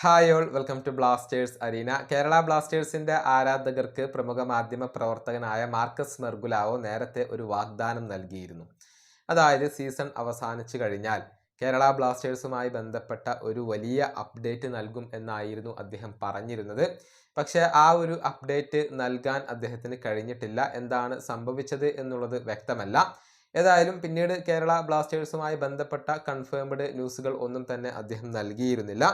Hi all welcome to Blasters arena. Kerala ബ്ലാസ്റ്റേഴ്സിന്റെ ആരാധകർക്ക് പ്രമുഖ മാധ്യമ പ്രവർത്തകനായ മാർക്കസ് മെർഗുലാവോ നേരത്തെ ഒരു വാഗ്ദാനം നൽകിയിരുന്നു. അതായത് സീസൺ അവസാനിച്ചു കഴിഞ്ഞാൽ കേരള ബ്ലാസ്റ്റേഴ്സുമായി ബന്ധപ്പെട്ട ഒരു വലിയ അപ്ഡേറ്റ് നൽകും എന്നായിരുന്നു അദ്ദേഹം പറഞ്ഞിരുന്നത്. പക്ഷേ ആ ഒരു അപ്ഡേറ്റ് നൽകാൻ അദ്ദേഹത്തിന് കഴിഞ്ഞിട്ടില്ല. എന്താണ് സംഭവിച്ചത് എന്നുള്ളത് വ്യക്തമല്ല. ഏതായാലും പിന്നീട് കേരള ബ്ലാസ്റ്റേഴ്സുമായി ബന്ധപ്പെട്ട കൺഫേംഡ് ന്യൂസുകൾ ഒന്നും തന്നെ അദ്ദേഹം നൽകിയിരുന്നില്ല.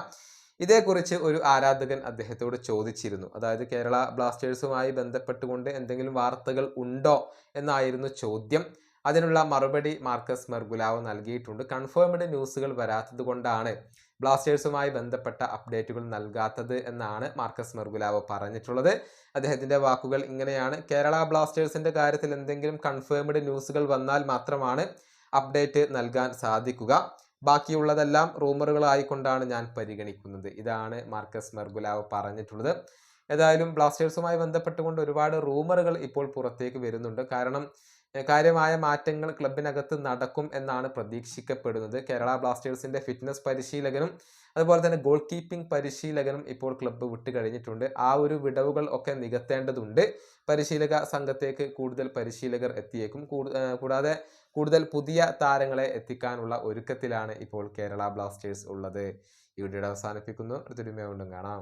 ഇതേക്കുറിച്ച് ഒരു ആരാധകൻ അദ്ദേഹത്തോട് ചോദിച്ചിരുന്നു. അതായത് കേരള ബ്ലാസ്റ്റേഴ്സുമായി ബന്ധപ്പെട്ടുകൊണ്ട് എന്തെങ്കിലും വാർത്തകൾ ഉണ്ടോ എന്നായിരുന്നു ചോദ്യം. അതിനുള്ള മറുപടി മാർക്കസ് മെർഗുലാവ് നൽകിയിട്ടുണ്ട്. കൺഫേംഡ് ന്യൂസുകൾ വരാത്തത് കൊണ്ടാണ് ബ്ലാസ്റ്റേഴ്സുമായി ബന്ധപ്പെട്ട അപ്ഡേറ്റുകൾ നൽകാത്തത് എന്നാണ് മാർക്കസ് മെർഗുലാവ് പറഞ്ഞിട്ടുള്ളത്. അദ്ദേഹത്തിന്റെ വാക്കുകൾ ഇങ്ങനെയാണ്. കേരള ബ്ലാസ്റ്റേഴ്സിന്റെ കാര്യത്തിൽ എന്തെങ്കിലും കൺഫേംഡ് ന്യൂസുകൾ വന്നാൽ മാത്രമാണ് അപ്ഡേറ്റ് നൽകാൻ സാധിക്കുക. ബാക്കിയുള്ളതെല്ലാം റൂമറുകളായിക്കൊണ്ടാണ് ഞാൻ പരിഗണിക്കുന്നത്. ഇതാണ് മാർക്കസ് മെർഗുലാവ് പറഞ്ഞിട്ടുള്ളത്. ഏതായാലും ബ്ലാസ്റ്റേഴ്സുമായി ബന്ധപ്പെട്ടുകൊണ്ട് ഒരുപാട് റൂമറുകൾ ഇപ്പോൾ പുറത്തേക്ക് വരുന്നുണ്ട്. കാരണം കാര്യമായ മാറ്റങ്ങൾ ക്ലബിനകത്ത് നടക്കും എന്നാണ് പ്രതീക്ഷിക്കപ്പെടുന്നത്. കേരള ബ്ലാസ്റ്റേഴ്സിന്റെ ഫിറ്റ്നസ് പരിശീലകനും അതുപോലെ തന്നെ ഗോൾ കീപ്പിംഗ് പരിശീലകനും ഇപ്പോൾ ക്ലബ്ബ് വിട്ട് കഴിഞ്ഞിട്ടുണ്ട്. ആ ഒരു വിടവുകൾ ഒക്കെ നികത്തേണ്ടതുണ്ട്. പരിശീലക സംഘത്തേക്ക് കൂടുതൽ പരിശീലകർ എത്തിയേക്കും. കൂടാതെ കൂടുതൽ പുതിയ താരങ്ങളെ എത്തിക്കാനുള്ള ഒരുക്കത്തിലാണ് ഇപ്പോൾ കേരള ബ്ലാസ്റ്റേഴ്സ് ഉള്ളത്. ഈ വീഡിയോ അവസാനിപ്പിക്കുന്നു. അടുത്തൊരുമയുണ്ടും കാണാം.